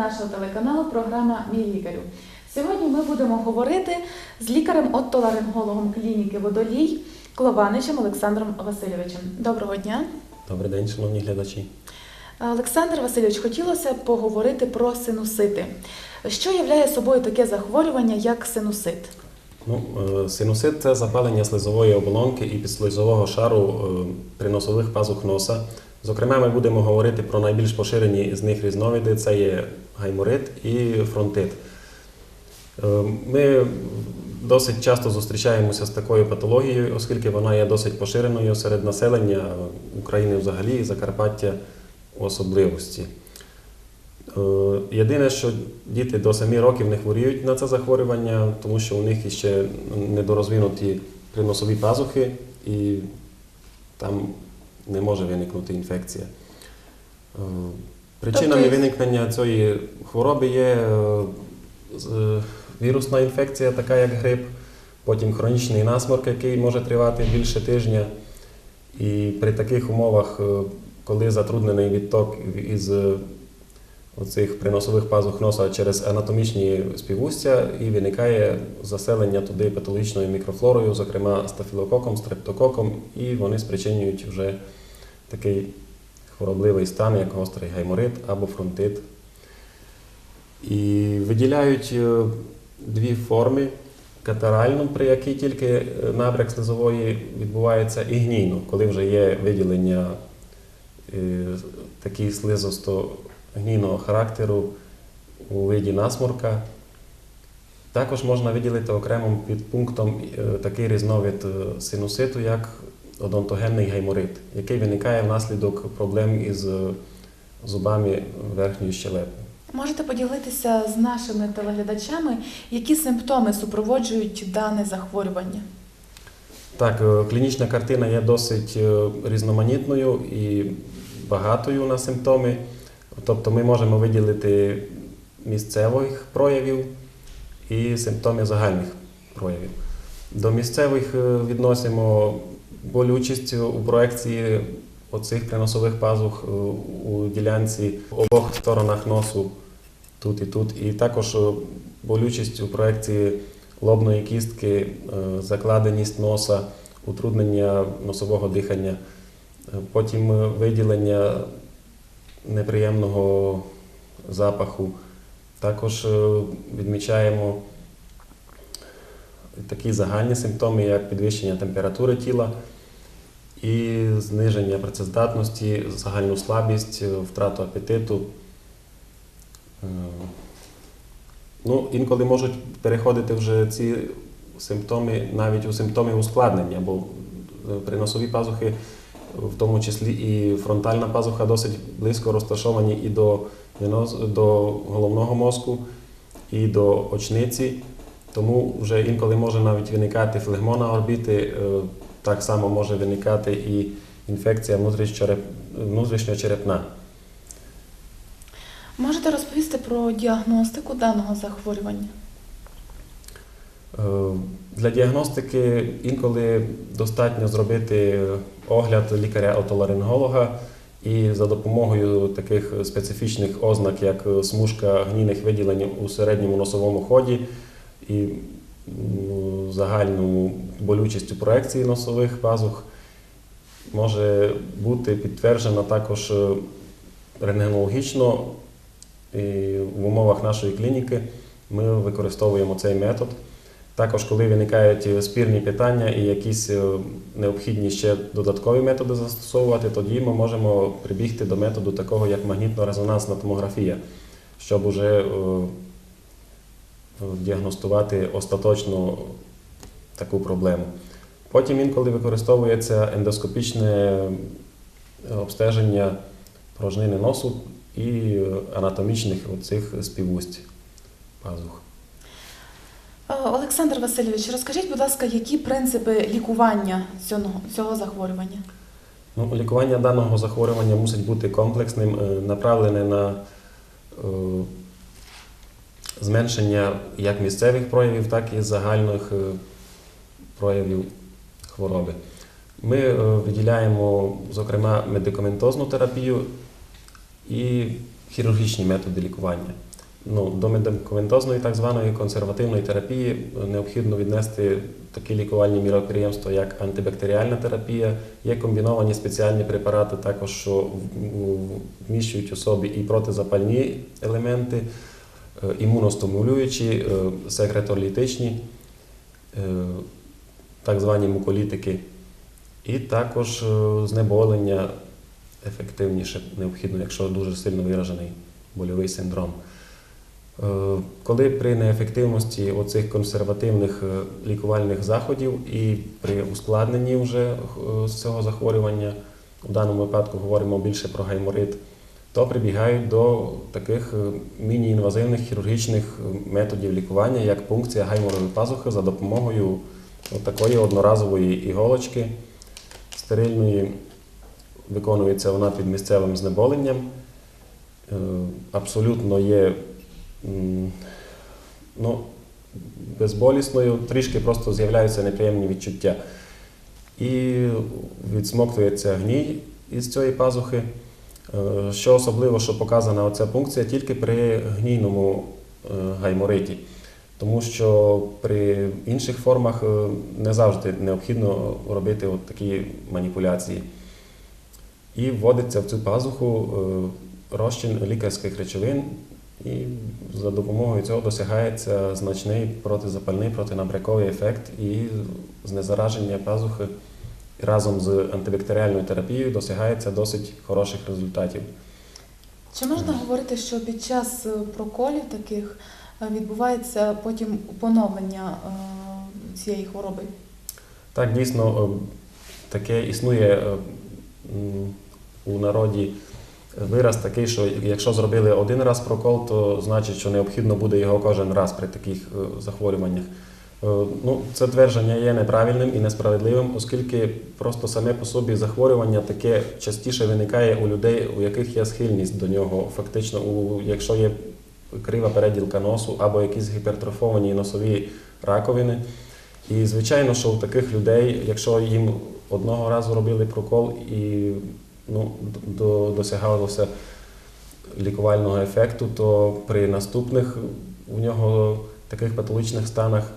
нашого телеканалу програма Мій лікарю. Сьогодні ми будемо говорити з лікарем-оттоларингологом клініки Водолій Клованичем Олександром Васильовичем. Доброго дня. Добрий день, шановні глядачі. Олександр Васильович, хотілося поговорити про синусити. Що являє собою таке захворювання, як синусит? Ну, е, синусит це запалення слизової оболонки і підслизового шару е, при носових пазух носа. Зокрема, ми будемо говорити про найбільш поширені з них різновиди: це є гайморит і фронтит. Е, Ми досить часто зустрічаємося з такою патологією, оскільки вона є досить поширеною серед населення України взагалі і Закарпаття в особливості. Е, Єдине, що діти до 7 років не хворіють на це захворювання, тому що у них іще недорозвинуті приносові пазухи, і там не може виникнути інфекція. Причинами Тобто- виникнення цієї хвороби є е, е, вірусна інфекція, така як грип, потім хронічний насморк, який може тривати більше тижня. І при таких умовах, е, коли затруднений відток із оцих приносових пазух носа через анатомічні співустя, і виникає заселення туди патологічною мікрофлорою, зокрема стафілококом, стрептококом, і вони спричинюють вже такий хворобливий стан, як гострий гайморит або фронтит. І виділяють е, дві форми. Катаральну, при якій тільки е, набряк слизової відбувається, і гнійну, коли вже є виділення е, такі слизосто-гнійного характеру у виді насморка. Також можна виділити окремим підпунктом такий різновид синуситу, як одонтогенний гайморит, який виникає внаслідок проблем із е, зубами верхньої щелепи. Можете поділитися з нашими телеглядачами, які симптоми супроводжують дане захворювання? Так, е, клінічна картина є досить е, різноманітною і багатою на симптоми. Тобто ми можемо виділити місцевих проявів і симптоми загальних проявів. До місцевих е, болючість у проекції оцих приносових пазух е, у ділянці обох сторонах носу, тут і тут, і також е, болючість у проекції лобної кістки, е, закладеність носа, утруднення носового дихання, потім виділення неприємного запаху. Також відмічаємо такі загальні симптоми, як підвищення температури тіла і зниження працездатності, загальну слабість, е, втрату апетиту. Е, Ну, інколи можуть переходити вже ці симптоми навіть у симптоми ускладнення, бо е, приносові пазухи, в тому числі і фронтальна пазуха, досить близько розташовані і до, до головного мозку, і до очниці. Тому вже інколи може навіть виникати флегмона орбіти, е, так само може виникати і інфекція внутрішньочереп- внутрішньочерепна. Можете розповісти про діагностику даного захворювання? Е, Для діагностики інколи достатньо зробити огляд лікаря-отоларинголога і за допомогою таких специфічних ознак, як смужка гнійних виділень у середньому носовому ході і м, загальну болючість у проекції носових пазух, може бути підтверджена також е, рентгенологічно. І в умовах нашої клініки ми використовуємо цей метод. Також, коли виникають спірні питання і якісь е, необхідні ще додаткові методи застосовувати, тоді ми можемо прибігти до методу такого, як магнітно-резонансна томографія, щоб уже е, е, діагностувати остаточно таку проблему. Потім інколи використовується ендоскопічне обстеження порожнини носу і е, анатомічних оцих співусть пазух. Е, Олександр Васильович, розкажіть, будь ласка, які принципи лікування цього, захворювання? Ну, лікування даного захворювання мусить бути комплексним, е, направлене на е, зменшення як місцевих проявів, так і загальних е, проявів хвороби. Ми е, виділяємо, зокрема, медикаментозну терапію і хірургічні методи лікування. ну, до медикаментозної так званої консервативної терапії необхідно віднести такі лікувальні міроприємства, як антибактеріальна терапія, є комбіновані спеціальні препарати, також що вміщують у собі і протизапальні елементи, е, імуностимулюючі, е, секреторлітичні, е, так звані муколітики, і також е, знеболення ефективніше необхідно, якщо дуже сильно виражений больовий синдром. Е, Коли при неефективності оцих консервативних е, лікувальних заходів і при ускладненні вже е, цього захворювання, у даному випадку говоримо більше про гайморит, то прибігають до таких е, міні-інвазивних хірургічних е, методів лікування, як пункція гайморової пазухи за допомогою такої одноразової іголочки стерильної. Виконується вона під місцевим знеболенням. Е, Абсолютно є ну, безболісною, трішки просто з'являються неприємні відчуття. І відсмоктується гній із цієї пазухи. Е, Що особливо, що показана оця пункція тільки при гнійному е, гаймориті. Тому що при інших формах е, не завжди необхідно робити от такі маніпуляції. І вводиться в цю пазуху розчин лікарських речовин, і за допомогою цього досягається значний протизапальний, протинабряковий ефект і знезараження пазухи разом з антибактеріальною терапією досягається досить хороших результатів. Чи можна говорити, що під час е, проколів таких е, відбувається потім поновлення е, цієї хвороби? Так, дійсно, таке існує у народі вираз такий, що якщо зробили один раз прокол, то значить, що необхідно буде його кожен раз при таких захворюваннях. Е, Ну, це твердження є неправильним і несправедливим, оскільки просто саме по собі захворювання таке частіше виникає у людей, у яких є схильність до нього. Фактично, у, якщо є крива переділка носу або якісь гіпертрофовані носові раковини. І звичайно, що у таких людей, якщо їм одного разу робили прокол і ну, до, досягалося лікувального ефекту, то при наступних у нього таких патологічних станах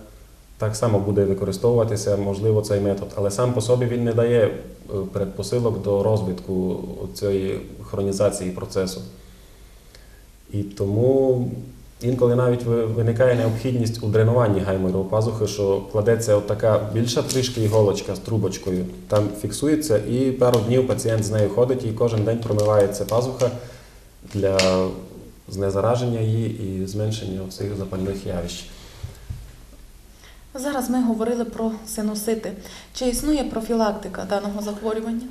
так само буде використовуватися, можливо, цей метод. Але сам по собі він не дає е, предпосилок до розвитку цієї хронізації процесу. І тому інколи навіть виникає необхідність у дренуванні гайморової пазухи, що кладеться от така більша трішки іголочка з трубочкою, там фіксується, і пару днів пацієнт з нею ходить і кожен день промивається пазуха для знезараження її і зменшення цих запальних явищ. Зараз ми говорили про синусити. Чи існує профілактика даного захворювання?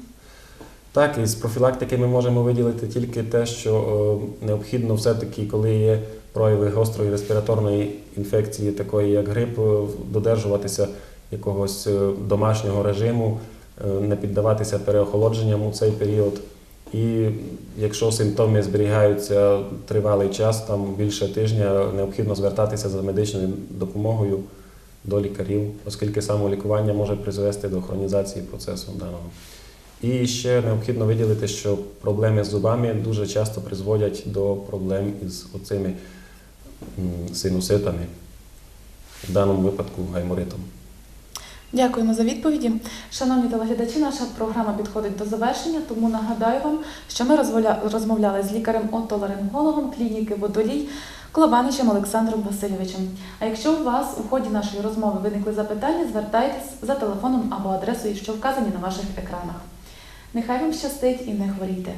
Так, із профілактики ми можемо виділити тільки те, що е, необхідно все-таки, коли є прояви гострої респіраторної інфекції, такої як грип, е, додержуватися якогось е, домашнього режиму, не піддаватися переохолодженням у цей період. І якщо симптоми зберігаються тривалий час, там більше тижня, необхідно звертатися за медичною допомогою до лікарів, оскільки самолікування може призвести до хронізації процесу даного. І ще необхідно виділити, що проблеми з зубами дуже часто призводять до проблем із оцими синуситами, в даному випадку гайморитом. Дякуємо за відповіді. Шановні телеглядачі, наша програма підходить до завершення, тому нагадаю вам, що ми розмовляли з лікарем-отоларингологом клініки Водолій Клобаничем Олександром Васильовичем. А якщо у вас у ході нашої розмови виникли запитання, звертайтесь за телефоном або адресою, що вказані на ваших екранах. Нехай вам щастить і не хворійте.